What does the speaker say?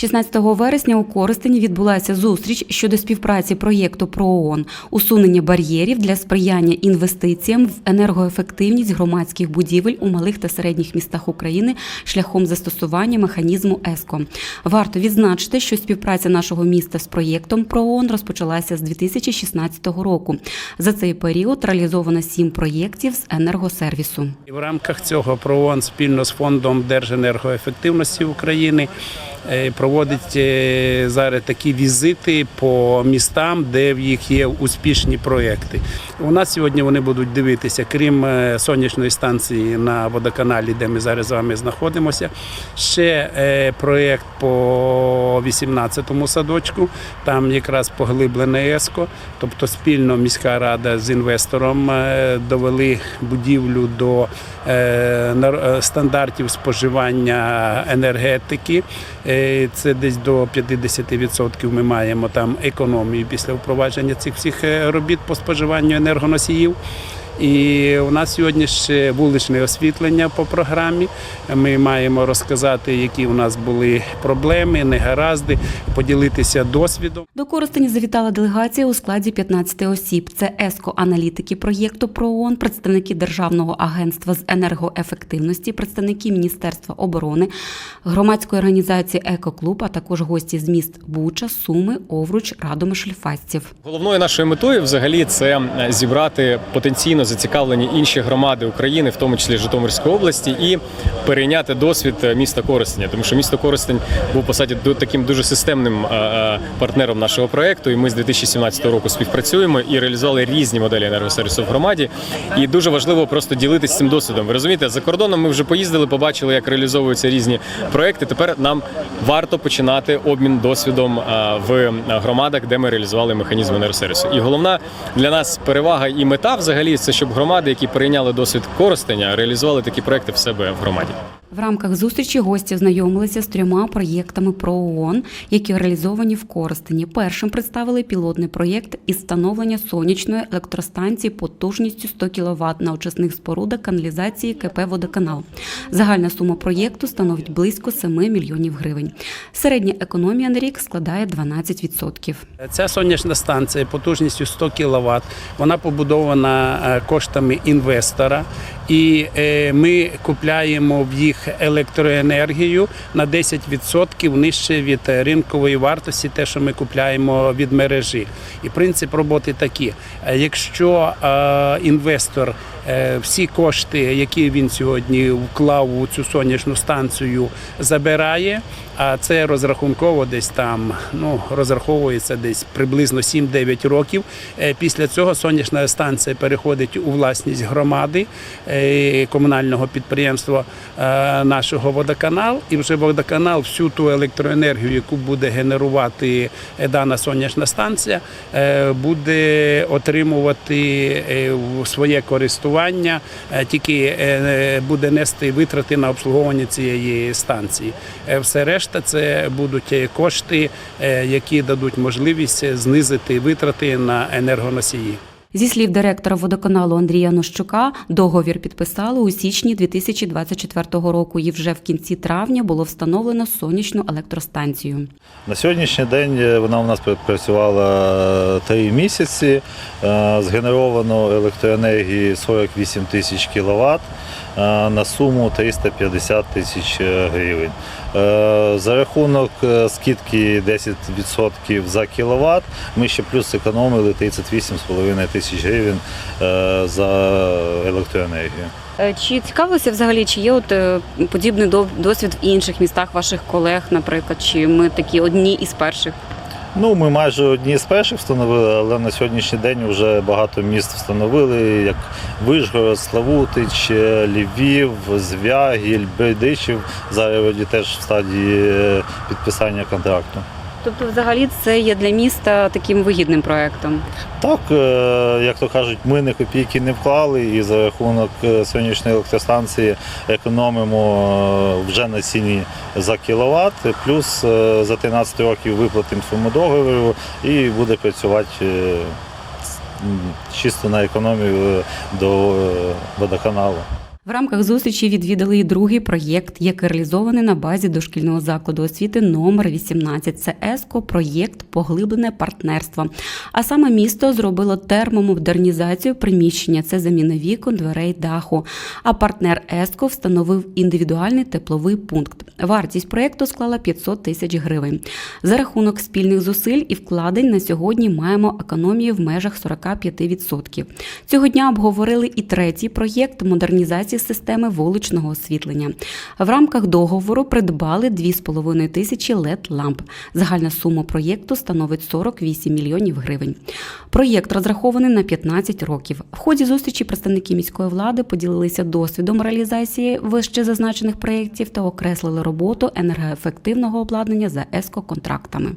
16 вересня у Коростені відбулася зустріч щодо співпраці проєкту ПРООН усунення бар'єрів для сприяння інвестиціям в енергоефективність громадських будівель у малих та середніх містах України шляхом застосування механізму ЕСКО. Варто відзначити, що співпраця нашого міста з проєктом ПРООН розпочалася з 2016 року. За цей період реалізовано сім проєктів з енергосервісу. В рамках цього ПРООН спільно з фондом Держенергоефективності України е, проводить е, зараз такі візити по містам, де в їх є успішні проекти. У нас сьогодні вони будуть дивитися, крім е, сонячної станції на водоканалі, де ми зараз з вами знаходимося. Ще е, проєкт по 18-му садочку, там якраз поглиблене ЕСКО, тобто спільно міська рада з інвестором довели будівлю до стандартів споживання енергетики. Це десь до 50% ми маємо там економію після впровадження цих всіх е, робіт по споживанню енергоносіїв. І у нас сьогодні ще вуличне освітлення по програмі. Ми маємо розказати, які у нас були проблеми, негаразди, поділитися досвідом. До Коростені завітала делегація у складі 15 осіб. Це ЕСКО-аналітики проєкту ПРООН, представники Державного агентства з енергоефективності, представники Міністерства оборони, громадської організації Екоклуб, а також гості з міст Буча, Суми, Овруч, Радомишль, Фастів. Головною нашою метою взагалі це е, зібрати потенційно зацікавлені інші громади України, в тому числі Житомирської області, і перейняти досвід е, міста Коростеня. Тому що місто Коростень був по суті таким дуже системним е, е, партнером нашого проекту. І ми з 2017 року співпрацюємо і реалізували різні моделі енергосервісу в громаді. І дуже важливо просто ділитися цим досвідом. Ви розумієте, за кордоном ми вже поїздили, побачили, як реалізовуються різні проекти. Тепер нам варто починати обмін досвідом в громадах, де ми реалізували механізм енергосервісу. І головна для нас перевага і мета взагалі це щоб громади, які перейняли досвід користення, реалізували такі проекти в себе в громаді. В рамках зустрічі гості знайомилися з трьома проєктами ПРООН, які реалізовані в Коростені. Першим представили пілотний проєкт із встановлення сонячної електростанції потужністю 100 кВт на очисних спорудах каналізації КП «Водоканал». Загальна сума проєкту становить близько 7 мільйонів гривень. Середня економія на рік складає 12%. Ця сонячна станція потужністю 100 кВт, вона побудована е, коштами інвестора. І е, ми купляємо в їх електроенергію на 10% нижче від е, ринкової вартості, те, що ми купляємо від мережі. І принцип роботи такий. Е, Якщо інвестор всі кошти, які він сьогодні вклав у цю сонячну станцію, забирає. А це розрахунково десь там ну розраховується десь приблизно 7-9 років. Е, Після цього сонячна станція переходить у власність громади е, комунального підприємства е, нашого водоканал, і вже водоканал всю ту електроенергію, яку буде генерувати е, дана сонячна станція, е, буде отримувати е, своє користування, е, тільки е, буде нести витрати на обслуговування цієї станції. Е, Все решта це будуть кошти, які дадуть можливість знизити витрати на енергоносії. Зі слів директора водоканалу Андрія Нощука, договір підписали у січні 2024 року, і вже в кінці травня було встановлено сонячну електростанцію. На сьогоднішній день е, вона у нас працювала три місяці. Е, Згенеровано електроенергії 48 тисяч кВт на суму 350 тисяч гривень. Е, За рахунок е, скидки 10% за кіловат ми ще плюс економили 38,5 тисяч гривень е, за електроенергію. Чи цікавилися взагалі, чи є от подібний досвід в інших містах ваших колег, наприклад, чи ми такі одні із перших? Ну, ми майже одні з перших встановили, але на сьогоднішній день вже багато міст встановили, як Вишгород, Славутич, Львів, Звягіль, Бердичів. Зараз теж в стадії е, підписання контракту. Тобто, взагалі, це є для міста таким вигідним проектом. Так, е, як то кажуть, ми не копійки не вклали і за рахунок е, сонячної електростанції економимо е, вже на ціні за кіловат, плюс за 13 років виплатимо суму договору і буде працювати чисто на економію до водоканалу. В рамках зустрічі відвідали і другий проєкт, який реалізований на базі дошкільного закладу освіти номер 18. Це ЕСКО проєкт Поглиблене партнерство. А саме місто зробило термомодернізацію приміщення. Це заміна вікон, дверей, даху. А партнер ЕСКО встановив індивідуальний тепловий пункт. Вартість проєкту склала 500 тисяч гривень. За рахунок спільних зусиль і вкладень на сьогодні маємо економію в межах 45%. Цього дня обговорили і третій проєкт модернізації системи вуличного освітлення. В рамках договору придбали 2,5 тисячі led ламп. Загальна сума проєкту становить 48 мільйонів гривень. Проєкт розрахований на 15 років. В ході зустрічі представники міської влади поділилися досвідом реалізації вище зазначених проєктів та окреслили роботу енергоефективного обладнання за ЕСКО контрактами.